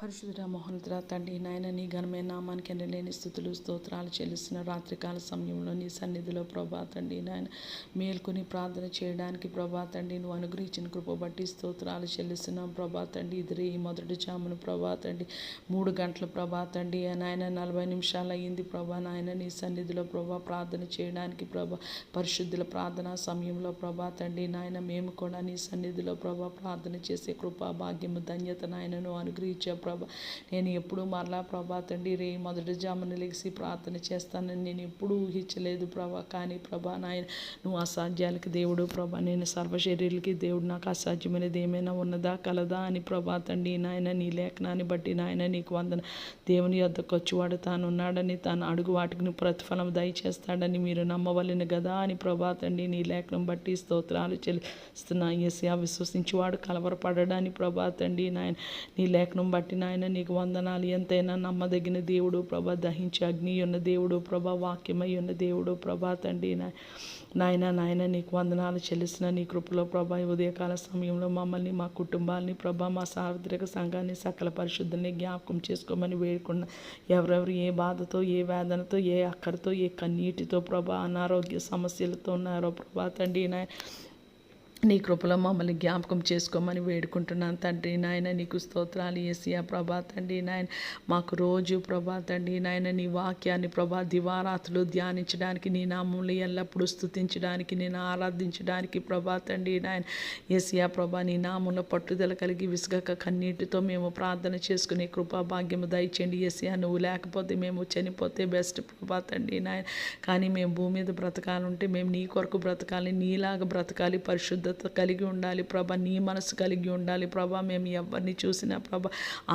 పరిశుద్ధ మోహనుద్ర తండ్రి నాయన నీ ఘనమైన నామానికి లేని స్థుతులు స్తోత్రాలు చెల్లిస్తున్న రాత్రికాల సమయంలో నీ సన్నిధిలో ప్రభా తండ్రి నాయన మేల్కొని ప్రార్థన చేయడానికి ప్రభా తండ్రి నువ్వు అనుగ్రహించిన కృప బట్టి స్తోత్రాలు చెల్లిస్తున్నాం ప్రభా తండ్రి. ఇది ఈ మొదటి జామును ప్రభా తండ్రి. మూడు గంటల ప్రభా తండ్రి. నాయన నలభై నిమిషాలు అయ్యింది ప్రభా. నాయన నీ సన్నిధిలో ప్రభా ప్రార్థన చేయడానికి ప్రభా పరిశుద్ధుల ప్రార్థన సమయంలో ప్రభా తండ్రి. నాయన మేము కూడా నీ సన్నిధిలో ప్రభా ప్రార్థన చేసే కృపా భాగ్యము ధన్యత నాయనను అనుగ్రహించే ప్రభా. నేను ఎప్పుడు మరలా ప్రభా తండ్రి రే మొదటి జామున లెగిసి ప్రార్థన చేస్తానని నేను ఎప్పుడూ ఊహించలేదు ప్రభా. కానీ ప్రభా నాయన నువ్వు అసాధ్యాలకి దేవుడు ప్రభా. నేను సర్వశరీరులకి దేవుడు. నాకు అసాధ్యమైనది ఏమైనా ఉన్నదా కలదా అని ప్రభా తండ్రి నాయన నీ లేఖనాన్ని బట్టి నాయన నీకు వందన. దేవుని యొద్దకు వచ్చి తాను ఉన్నాడని తాను అడుగు వాటికి ప్రతిఫలం దయచేస్తాడని మీరు నమ్మవలను కదా అని ప్రభా తండ్రి నీ లేఖనం బట్టి స్తోత్రాలు చెల్లిస్తున్నా. విశ్వసించి విశ్వసించేవాడు కలవరపడడాన్ని ప్రభా తండ్రి నాయన నీ లేఖనం బట్టి నాయన నీకు వందనాలు. ఎంతైనా నమ్మదగిన దేవుడు ప్రభా దహించి అగ్ని ఉన్న దేవుడు ప్రభా వాక్యమై ఉన్న దేవుడు ప్రభా తండ్రి నాయన నాయన నీకు వందనాలు చెల్లిసిన నీ కృపలో ప్రభా ఉదయకాల సమయంలో మమ్మల్ని మా కుటుంబాన్ని ప్రభా మా సార్వత్రిక సంఘాన్ని సకల పరిశుద్ధిని జ్ఞాపకం చేసుకోమని వేడుకున్న ఎవరెవరు ఏ బాధతో ఏ వేదనతో ఏ అక్కడితో ఏ కన్నీటితో ప్రభా అనారోగ్య సమస్యలతో ఉన్నారో ప్రభా తండ్రి నాయన నీ కృపలో మమ్మల్ని జ్ఞాపకం చేసుకోమని వేడుకుంటున్నాను తండ్రి నాయన. నీకు స్తోత్రాలు ఏసియా ప్రభా తండ్రి నాయన. మాకు రోజు ప్రభా తండ్రి నాయన నీ వాక్యాన్ని ప్రభా దివారాతులు ధ్యానించడానికి నీ నామూలు ఎల్లప్పుడూ స్థుతించడానికి నేను ఆరాధించడానికి ప్రభా తండ్రి నాయన. ఏసియా ప్రభా నీ నామంలో పట్టుదల కలిగి విసుగక కన్నీటితో మేము ప్రార్థన చేసుకుని కృపా భాగ్యము దయచేయండి. ఏసియా నువ్వు లేకపోతే మేము చనిపోతే బెస్ట్ ప్రభా తండ్రి నాయన. కానీ మేము భూమి మీద బ్రతకాలంటే మేము నీ కొరకు బ్రతకాలి నీలాగా బ్రతకాలి పరిశుద్ధ పరిశుద్ధత కలిగి ఉండాలి. ప్రభ నీ మనసు కలిగి ఉండాలి. ప్రభ మేము ఎవరిని చూసినా ప్రభ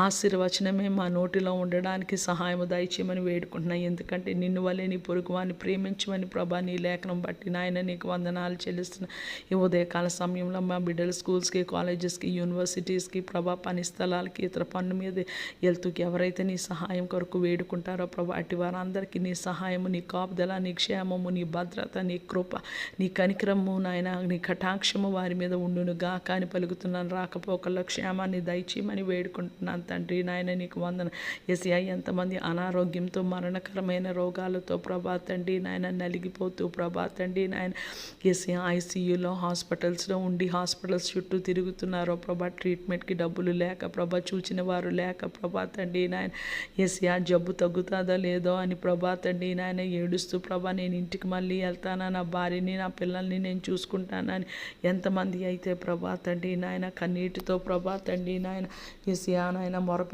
ఆశీర్వచనమే మా నోటిలో ఉండడానికి సహాయం దయచేయమని వేడుకుంటున్నాం. ఎందుకంటే నిన్ను వల్లే నీ పొరుగువాన్ని ప్రేమించమని ప్రభా నీ లేఖనం బట్టి నాయన నీకు వందనాలు చెల్లిస్తున్న. ఈ ఉదయకాల సమయంలో మా బిడ్డలు స్కూల్స్కి కాలేజెస్కి యూనివర్సిటీస్కి ప్రభా పని స్థలాలకి ఇతర పన్ను మీద వెళ్తూ ఎవరైతే నీ సహాయం కొరకు వేడుకుంటారో ప్రభా అటు వారందరికీ నీ సహాయము నీ కాపుదల నీ క్షేమము నీ భద్రత నీ కృప నీ కనికరము నాయన నీ కటాక్షము క్షేమము వారి మీద ఉండును కాని పలుకుతున్నాను. రాకపోకల్లో క్షేమాన్ని దయచేయమని వేడుకుంటున్నాను తండ్రి నాయన నీకు వందన. ఎస్ఐ ఎంతమంది అనారోగ్యంతో మరణకరమైన రోగాలతో ప్రభా తండ్రి నాయన నలిగిపోతూ ప్రభా తండ్రి నాయన ఎస్ఐ ఐసీయూలో హాస్పిటల్స్లో ఉండి హాస్పిటల్స్ చుట్టూ తిరుగుతున్నారో ప్రభా ట్రీట్మెంట్కి డబ్బులు లేక ప్రభా చూచిన వారు లేక ప్రభా తండ్రి నాయన ఎస్ఐ జబ్బు తగ్గుతుందో లేదో అని ప్రభా తండ్రి నాయన ఏడుస్తూ ప్రభా నేను ఇంటికి మళ్ళీ వెళ్తానా? నా భార్యని నా పిల్లల్ని నేను చూసుకుంటానని ఎంతమంది అయితే ప్రభా తండ్రి నాయన కన్నీటితో ప్రభా తండ్రి నాయన ఎసియా నాయన మొర